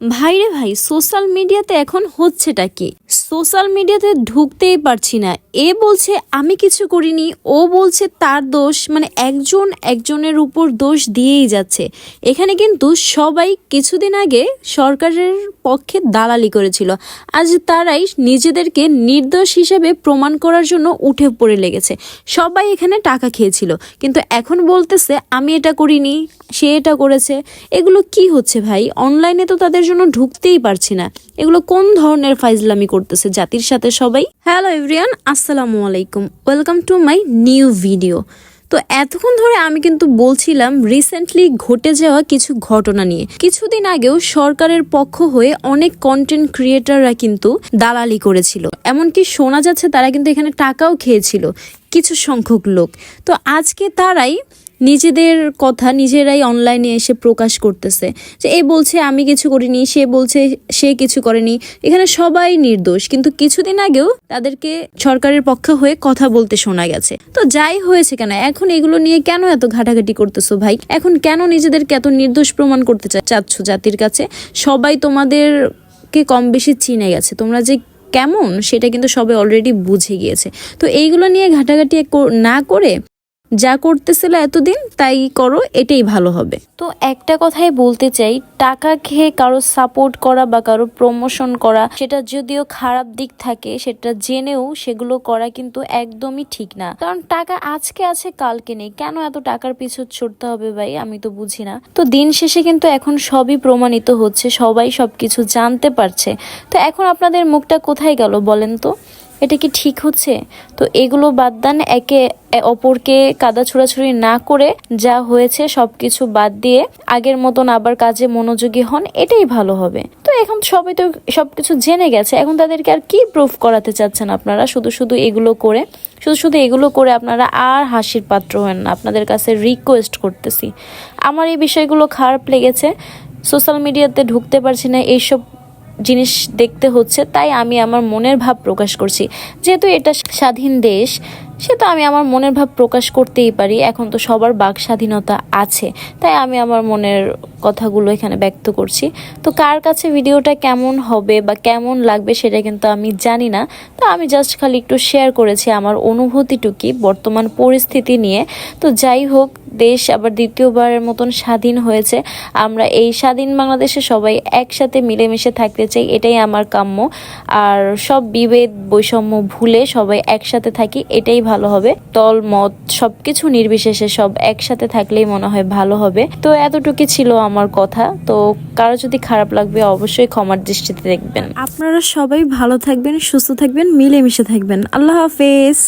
ভাইরে ভাই সোশ্যাল মিডিয়াতে এখন হচ্ছেটা কি? সোশ্যাল মিডিয়াতে ঢুকতেই পারছি না। এ বলছে, আমি কিছু করিনি। ও বলছে, তার দোষ মানে একজন একজনের উপর দোষ দিয়েই যাচ্ছে। এখানে কিন্তু সবাই কিছুদিন আগে সরকারের পক্ষে দালালি করেছিল। আজ তারাই নিজেদেরকে নির্দোষ হিসেবে প্রমাণ করার জন্য উঠে পড়ে লেগেছে। সবাই এখানে টাকা খেয়েছিল। কিন্তু এখন বলতেছে, আমি এটা করিনি, সে এটা করেছে। এগুলো কি হচ্ছে ভাই? অনলাইনে তো তাদের জন্য ঢুকতেই পারছি না। এগুলো কোন ধরনের ফাইজলামি করতেছে? জাতির সাথে সবাই। হ্যালো এভরিয়ান আসসালামু আলাইকুম। Welcome to my new video তো এতক্ষণ ধরে আমি কিন্তু বলছিলাম রিসেন্টলি ঘটে যাওয়া কিছু ঘটনা নিয়ে। কিছুদিন আগেও সরকারের পক্ষ হয়ে অনেক কন্টেন্ট ক্রিয়েটাররা কিন্তু দালালি করেছিল। এমনকি শোনা যাচ্ছে তারা কিন্তু এখানে টাকাও খেয়েছিল, কিছু সংখ্যক লোক। তো আজকে তারাই নিজেদের কথা নিজেরাই অনলাইনে এসে প্রকাশ করতেছে। যে এ বলছে, আমি কিছু করিনি, সে বলছে, সে কিছু করেনি। এখানে সবাই নির্দোষ, কিন্তু কিছুদিন আগেও তাদেরকে সরকারের পক্ষে হয়ে কথা বলতে শোনা গেছে। তো যাই হয়েছে কেন? এখন এগুলো নিয়ে কেন এত ঘাটাঘাটি করতেছো ভাই? এখন কেন নিজেদেরকে এত নির্দোষ প্রমাণ করতে চাচ্ছ জাতির কাছে? সবাই তোমাদেরকে কম বেশি চিনে গেছে। তোমরা যে কেমন, সেটা কিন্তু সবাই অলরেডি বুঝে গিয়েছে। তো এইগুলো নিয়ে ঘাটাঘাটি না করে যা করতেছিল এতদিন, তাই করো, এটাই ভালো হবে। তো একটা কথাই বলতে চাই, টাকা খেয়ে কারও সাপোর্ট করা বা কারও প্রমোশন করা, সেটা যদিও খারাপ দিক থাকে, সেটা জেনেও সেগুলো করা কিন্তু একদমই ঠিক না। কারণ টাকা আজকে আছে, কালকে নেই, কেন এত টাকার পিছু ছুটতে হবে ভাই? আমি তো বুঝি না। তো দিন শেষে কিন্তু এখন সবই প্রমাণিত হচ্ছে, সবাই সবকিছু জানতে পারছে। তো এখন আপনাদের মুখটা কোথায় গেল বলেন তো? এটা কি ঠিক হচ্ছে? তো এগুলো বাদ দেন, একে অপরকে কাদা ছোড়াছুড়ি না করে যা হয়েছে সবকিছু বাদ দিয়ে আগের মতন আবার কাজে মনোযোগী হন, এটাই ভালো হবে। তো এখন সবাই তো সবকিছু জেনে গেছে। এখন তাদেরকে আর কি প্রুফ করাতে চাচ্ছেন আপনারা? শুধু শুধু এগুলো করে, শুধু শুধু এগুলো করে আপনারা আর হাসির পাত্র হন না। আপনাদের কাছে রিকোয়েস্ট করতেছি। আমার এই বিষয়গুলো খারাপ লেগেছে। সোশ্যাল মিডিয়াতে ঢুকতে পারছি না। এইসব জিনিস দেখতে হচ্ছে, তাই আমি আমার মনের ভাব প্রকাশ করছি। যেহেতু এটা স্বাধীন দেশ সে তো আমি আমার মনের ভাব প্রকাশ করতেই পারি, এখন তো সবার বাক স্বাধীনতা আছে, তাই আমি আমার মনের কথাগুলো এখানে ব্যক্ত করছি। তো কার কাছে ভিডিওটা কেমন হবে বা কেমন লাগবে সেটা কিন্তু আমি জানি না, তো আমি জাস্ট খালি একটু শেয়ার করেছি আমার অনুভূতিটুকি, বর্তমান পরিস্থিতি নিয়ে। তো যাই হোক দেশ আবার দ্বিতীয়বারের মতন স্বাধীন হয়েছে। আমরা এই স্বাধীন বাংলাদেশে সবাই একসাথে মিলেমিশে থাকতে চাই, এটাই আমার কাম্য। আর সব বিভেদ, বৈষম্য ভুলে সবাই একসাথে থাকি, এটাই ভালো হবে। দল, মত, সবকিছু নির্বিশেষে সব একসাথে থাকলেই মনে হয় ভালো হবে। তো এতটুকু ছিল আমার কথা। তো কারও যদি খারাপ লাগবে অবশ্যই ক্ষমার দৃষ্টিতে দেখবেন। আপনারা সবাই ভালো থাকবেন, সুস্থ থাকবেন, মিলেমিশে থাকবেন। আল্লাহ হাফেজ।